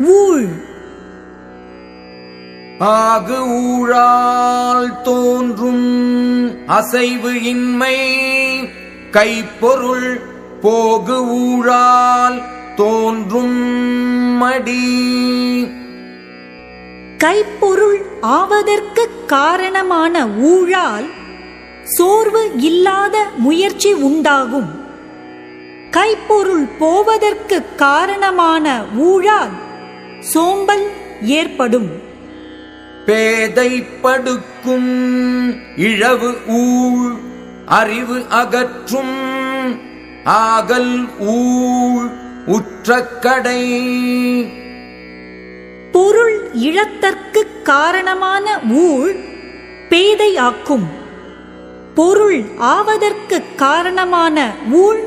ஊழ். ஆகு ஊழால் தோன்றும் அசைவு இன்மை. கைப்பொருள் போகு ஊழால் தோன்றும் மடி. கைப்பொருள் ஆவதற்குக் காரணமான ஊழால் சோர்வு இல்லாத முயற்சி உண்டாகும். கைப்பொருள் போவதற்குக் காரணமான ஊழால் சோம்பல் ஏற்படும். பேதை படுக்கும் இழவு ஊழ் அறிவு அகற்றும் ஆகல் ஊழ் உற்ற கடை பொருள் இழத்தற்குக் காரணமான ஊழ் பேதை ஆக்கும் பொருள் ஆவதற்குக் காரணமான ஊழ்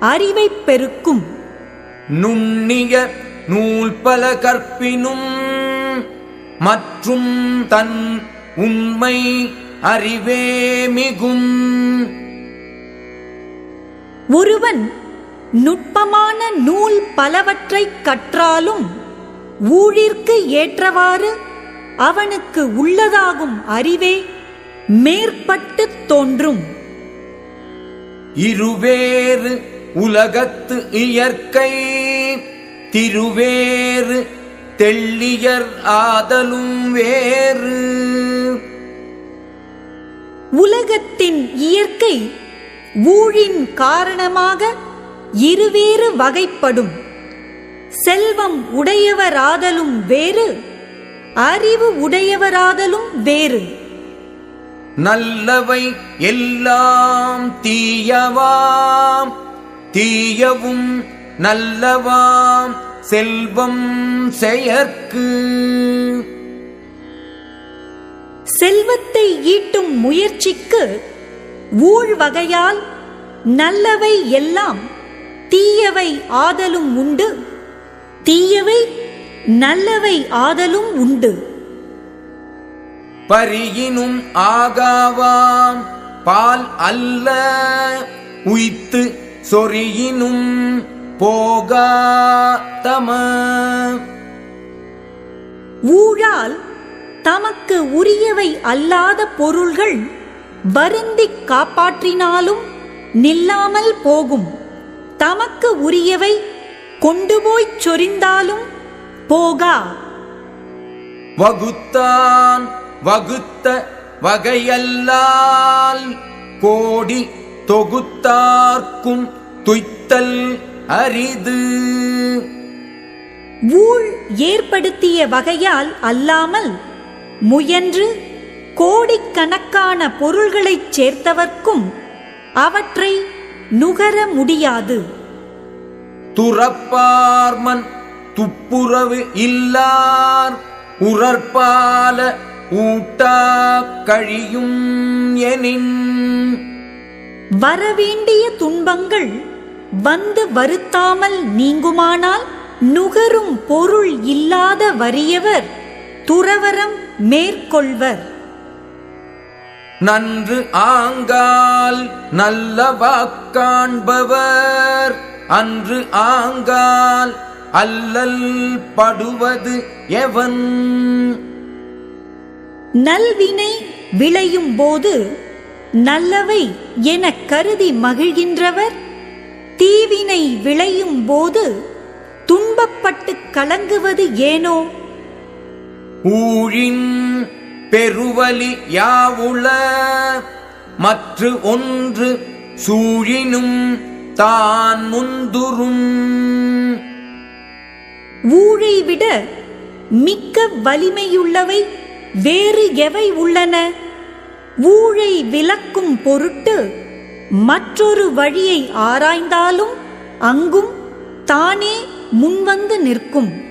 அறிவைப் பெருக்கும். நுண்ணிய நூல் பல கற்பினும் மற்றும் தன் உண்மை அறிவே மிகும். ஒருவன் நுட்பமான நூல் பலவற்றைக் கற்றாலும் ஊழிற்கு ஏற்றவாறு அவனுக்கு உள்ளதாகும் அறிவே மேற்பட்டுத் தோன்றும். இருவேறு உலகத்து இயற்கை திருவேறு தெள்ளியர் ஆதலும் வேறு. உலகத்தின் இயற்கை ஊழின் காரணமாக இருவேறு வகைப்படும். செல்வம் உடையவராதலும் வேறு அறிவு உடையவராதலும் வேறு. நல்லவை எல்லாம் தீயவாம் தீயவும் நல்லவாம் செல்வம் செயற்கு. செல்வத்தை ஈட்டும் முயற்சிக்கு ஊழ் வகையால் நல்லவை எல்லாம் தீயவை ஆதலும் உண்டு. தீயவை நல்லவை ஆதலும் உண்டு. பரியினும் ஆகாவாம் பால் அல்ல உய்த்து சொறியினும் போகா தம ஊழால் தமக்கு உரியவை அல்லாத பொருள்கள் வருந்திக் காப்பாற்றினாலும் நில்லாமல் போகும். தமக்கு உரியவை கொண்டு போய்ச் சொரிந்தாலும் போகா. வகுத்தான் வகுத்த வகையல்லால் கோடி தொகுத்தார்க்கும் துய்த்தல் அரிது. ஊழ் ஏற்படுத்திய வகையால் அல்லாமல் முயன்று கோடிக்கணக்கான பொருள்களைச் சேர்த்தவர்க்கும் அவற்றை நுகர முடியாது. துறப்பார்மன் துப்புரவு இல்லார் உறற்பால ஊட்டா கழியும் எனின். வரவேண்டிய துன்பங்கள் வந்து வருத்தாமல் நீங்குமானால் நுகரும் பொருள் இல்லாத வறியவர் துறவரம் மேற்கொள்வர். நன்று ஆங்கால் நல்ல வாக்காண்பவர் அன்று ஆங்கால் அல்லல் படுவது எவன்? நல்வினை விளையும் போது நல்லவை எனக் கருதி மகிழ்கின்றவர் தீவினை விளையும் போது துன்பப்பட்டு கலங்குவது ஏனோ? ஊழின் பெருவலி யாவுள மற்று ஒன்று சூழினும் தான் முந்துரும் ஊழை விட மிக்க வலிமையுள்ளவை வேறு எவை உள்ளன? ஊழை விலக்கும் பொருட்டு மற்றொரு வழியை ஆராய்ந்தாலும் அங்கும் தானே முன்வந்து நிற்கும்.